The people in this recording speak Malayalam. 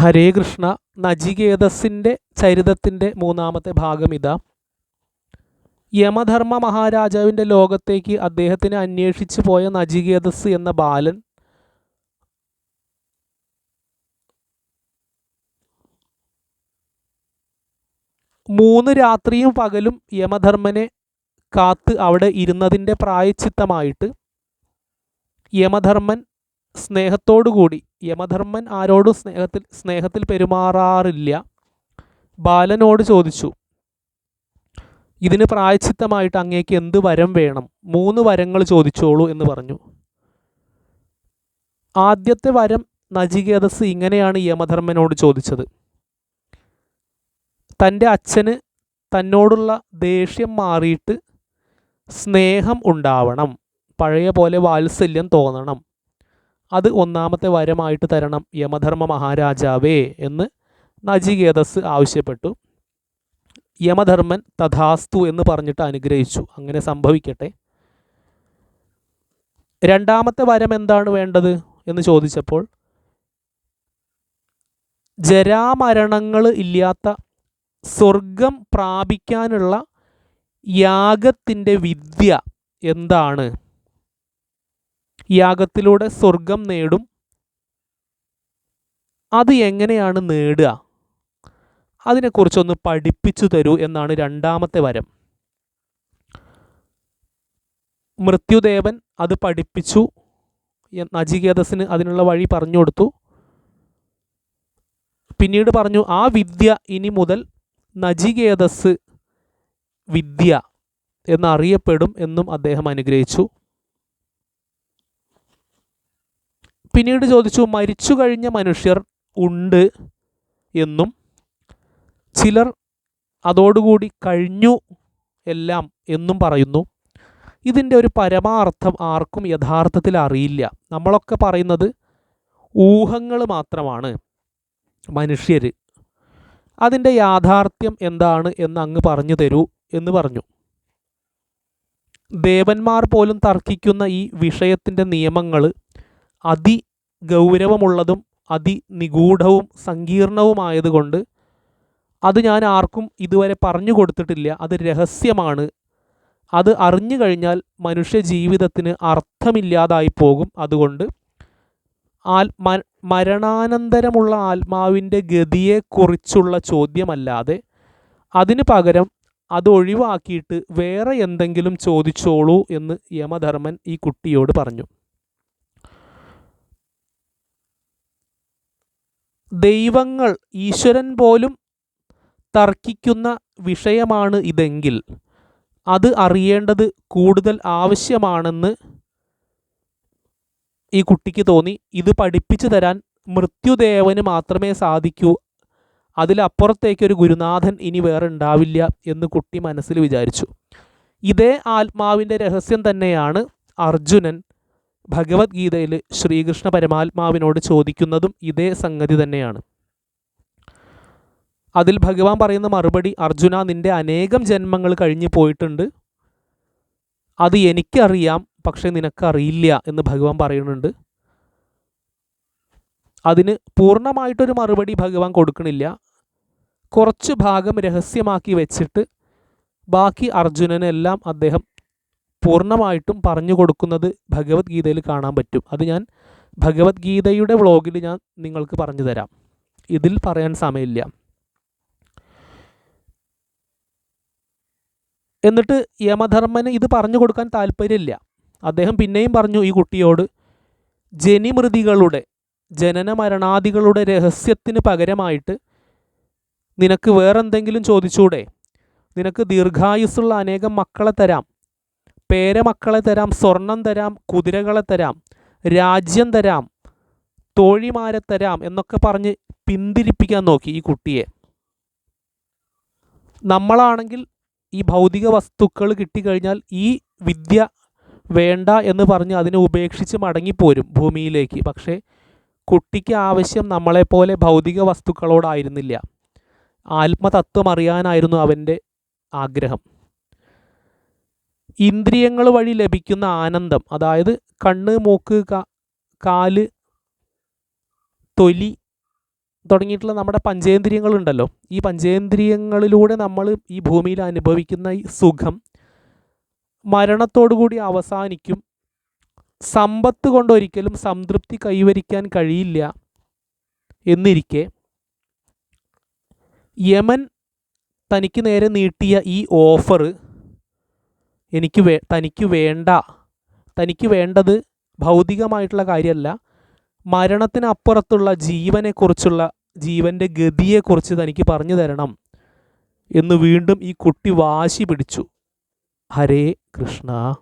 ഹരേ കൃഷ്ണ നചികേതസിന്റെ ചരിതത്തിന്റെ മൂന്നാമത്തെ ഭാഗം ഇതാ. യമധർമ്മ മഹാരാജാവിന്റെ ലോകത്തേക്ക് അദ്ദേഹത്തിനെ അന്വേഷിച്ചു പോയ നചികേതസ് എന്ന ബാലൻ മൂന്ന് രാത്രിയും പകലും യമധർമ്മനെ കാത്ത് അവിടെ ഇരുന്നതിന്റെ പ്രായച്ചിത്തമായിട്ട് യമധർമ്മൻ സ്നേഹത്തോടുകൂടി യമധർമ്മൻ ആരോടും സ്നേഹത്തിൽ സ്നേഹത്തിൽ പെരുമാറാറില്ല. ബാലനോട് ചോദിച്ചു ഇതിന് പ്രായച്ചിത്തമായിട്ട് അങ്ങേക്ക് എന്ത് വരം വേണം? മൂന്ന് വരങ്ങൾ ചോദിച്ചോളൂ എന്ന് പറഞ്ഞു. ആദ്യത്തെ വരം നചികേതസ് ഇങ്ങനെയാണ് യമധർമ്മനോട് ചോദിച്ചത്. തന്റെ അച്ഛന് തന്നോടുള്ള ദേഷ്യം മാറിയിട്ട് സ്നേഹം ഉണ്ടാവണം. പഴയ പോലെ വാത്സല്യം തോന്നണം. അത് ഒന്നാമത്തെ വരമായിട്ട് തരണം. യമധർമ്മ മഹാരാജാവേ എന്ന് നജികേതസ് ആവശ്യപ്പെട്ടു. യമധർമ്മൻ തഥാസ്തു എന്ന് പറഞ്ഞിട്ട് അനുഗ്രഹിച്ചു. അങ്ങനെ സംഭവിക്കട്ടെ. രണ്ടാമത്തെ വരം എന്താണ് വേണ്ടത് എന്ന് ചോദിച്ചപ്പോൾ ജരാമരണങ്ങൾ ഇല്ലാത്ത സ്വർഗം പ്രാപിക്കാനുള്ള യാഗത്തിന്റെ വിദ്യ എന്താണ്? യാഗത്തിലൂടെ സ്വർഗം നേടും. അത് എങ്ങനെയാണ് നേടുക? അതിനെക്കുറിച്ചൊന്ന് പഠിപ്പിച്ചു തരൂ എന്നാണ് രണ്ടാമത്തെ വരം. മൃത്യുദേവൻ അത് പഠിപ്പിച്ചു. നജികേതസിന് അതിനുള്ള വഴി പറഞ്ഞു കൊടുത്തു. പിന്നീട് പറഞ്ഞു ആ വിദ്യ ഇനി മുതൽ നജികേതസ് വിദ്യ എന്നറിയപ്പെടും എന്നും അദ്ദേഹം അനുഗ്രഹിച്ചു. പിന്നീട് ചോദിച്ചു മരിച്ചു കഴിഞ്ഞ മനുഷ്യർ ഉണ്ട് എന്നും ചിലർ അതോടുകൂടി കഴിഞ്ഞു എല്ലാം എന്നും പറയുന്നു. ഇതിന്റെ ഒരു പരമാർത്ഥം ആർക്കും യഥാർത്ഥത്തിൽ അറിയില്ല. നമ്മളൊക്കെ പറയുന്നത് ഊഹങ്ങൾ മാത്രമാണ് മനുഷ്യർ. അതിന്റെ യാഥാർത്ഥ്യം എന്താണ് എന്ന് അങ്ങ് പറഞ്ഞു തരൂ എന്ന് പറഞ്ഞു. ദേവന്മാർ പോലും തർക്കിക്കുന്ന ഈ വിഷയത്തിന്റെ നിയമങ്ങൾ അതിഗൗരവമുള്ളതും അതിനിഗൂഢവും സങ്കീർണവുമായതുകൊണ്ട് അത് ഞാൻ ആർക്കും ഇതുവരെ പറഞ്ഞു കൊടുത്തിട്ടില്ല. അത് രഹസ്യമാണ്. അത് അറിഞ്ഞു കഴിഞ്ഞാൽ മനുഷ്യ ജീവിതത്തിന് അർത്ഥമില്ലാതായി പോകും അതുകൊണ്ട് ആൽ മരണാനന്തരമുള്ള ആത്മാവിന്റെ ഗതിയെക്കുറിച്ചുള്ള ചോദ്യമല്ലാതെ അതിന് പകരം അത് ഒഴിവാക്കിയിട്ട് വേറെ എന്തെങ്കിലും ചോദിച്ചോളൂ എന്ന് യമധർമ്മൻ ഈ കുട്ടിയോട് പറഞ്ഞു. ദൈവങ്ങൾ ഈശ്വരൻ പോലും തർക്കിക്കുന്ന വിഷയമാണ് ഇതെങ്കിൽ അത് അറിയേണ്ടത് കൂടുതൽ ആവശ്യമാണെന്ന് ഈ കുട്ടിക്ക് തോന്നി. ഇത് പഠിപ്പിച്ചു തരാൻ മൃത്യുദേവന് മാത്രമേ സാധിക്കൂ. അതിലപ്പുറത്തേക്കൊരു ഗുരുനാഥൻ ഇനി വേറെ ഉണ്ടാവില്ല എന്ന് കുട്ടി മനസ്സിൽ വിചാരിച്ചു. ഇതേ ആത്മാവിന്റെ രഹസ്യം തന്നെയാണ് അർജുനൻ ഭഗവത്ഗീതയിൽ ശ്രീകൃഷ്ണ പരമാത്മാവിനോട് ചോദിക്കുന്നതും ഇതേ സംഗതി തന്നെയാണ്. അതിൽ ഭഗവാൻ പറയുന്ന മറുപടി അർജുന നിന്റെ അനേകം ജന്മങ്ങൾ കഴിഞ്ഞു പോയിട്ടുണ്ട്. അത് എനിക്കറിയാം പക്ഷെ നിനക്കറിയില്ല എന്ന് ഭഗവാൻ പറയുന്നുണ്ട്. അതിന് പൂർണമായിട്ടൊരു മറുപടി ഭഗവാൻ കൊടുക്കണില്ല. കുറച്ച് ഭാഗം രഹസ്യമാക്കി വെച്ചിട്ട് ബാക്കി അർജുനനെല്ലാം അദ്ദേഹം പൂർണമായിട്ടും പറഞ്ഞു കൊടുക്കുന്നത് ഭഗവത്ഗീതയിൽ കാണാൻ പറ്റും. അത് ഞാൻ ഭഗവത്ഗീതയുടെ വ്ളോഗിൽ ഞാൻ നിങ്ങൾക്ക് പറഞ്ഞു തരാം. ഇതിൽ പറയാൻ സമയമില്ല. എന്നിട്ട് യമധർമ്മന് ഇത് പറഞ്ഞു കൊടുക്കാൻ താല്പര്യമില്ല. അദ്ദേഹം പിന്നെയും പറഞ്ഞു ഈ കുട്ടിയോട് ജനിമൃതികളുടെ ജനന മരണാദികളുടെ രഹസ്യത്തിന് പകരമായിട്ട് നിനക്ക് വേറെന്തെങ്കിലും ചോദിച്ചൂടെ? നിനക്ക് ദീർഘായുസ്സുള്ള അനേകം മക്കളെ തരാം. പേരമക്കളെ തരാം സ്വർണം തരാം കുതിരകളെ തരാം രാജ്യം തരാം തോഴിമാരെ തരാം എന്നൊക്കെ പറഞ്ഞ് പിന്തിരിപ്പിക്കാൻ നോക്കി ഈ കുട്ടിയെ. നമ്മളാണെങ്കിൽ ഈ ഭൗതിക വസ്തുക്കൾ കിട്ടിക്കഴിഞ്ഞാൽ ഈ വിദ്യ വേണ്ട എന്ന് പറഞ്ഞ് അതിനെ ഉപേക്ഷിച്ച് മടങ്ങിപ്പോരും ഭൂമിയിലേക്ക്. പക്ഷേ കുട്ടിക്ക് ആവശ്യം നമ്മളെപ്പോലെ ഭൗതിക വസ്തുക്കളോടായിരുന്നില്ല. ആത്മതത്വം അറിയാനായിരുന്നു അവന്റെ ആഗ്രഹം. ഇന്ദ്രിയങ്ങൾ വഴി ലഭിക്കുന്ന ആനന്ദം അതായത് കണ്ണ് മൂക്ക് കാൽ തൊലി തുടങ്ങിയിട്ടുള്ള നമ്മുടെ പഞ്ചേന്ദ്രിയങ്ങളുണ്ടല്ലോ ഈ പഞ്ചേന്ദ്രിയങ്ങളിലൂടെ നമ്മൾ ഈ ഭൂമിയിൽ അനുഭവിക്കുന്ന ഈ സുഖം മരണത്തോടു കൂടി അവസാനിക്കും. സമ്പത്ത് കൊണ്ട് ഒരിക്കലും സംതൃപ്തി കൈവരിക്കാൻ കഴിയില്ല എന്നിരിക്കെ യമൻ തനിക്ക് നേരെ നീട്ടിയ ഈ ഓഫർ എനിക്ക് വേ തനിക്ക് വേണ്ട തനിക്ക് വേണ്ടത് ഭൗതികമായിട്ടുള്ള കാര്യമല്ല. മരണത്തിനപ്പുറത്തുള്ള ജീവനെക്കുറിച്ചുള്ള ജീവന്റെ ഗതിയെക്കുറിച്ച് തനിക്ക് പറഞ്ഞു തരണം എന്ന് വീണ്ടും ഈ കുട്ടി വാശി പിടിച്ചു. ഹരേ കൃഷ്ണ.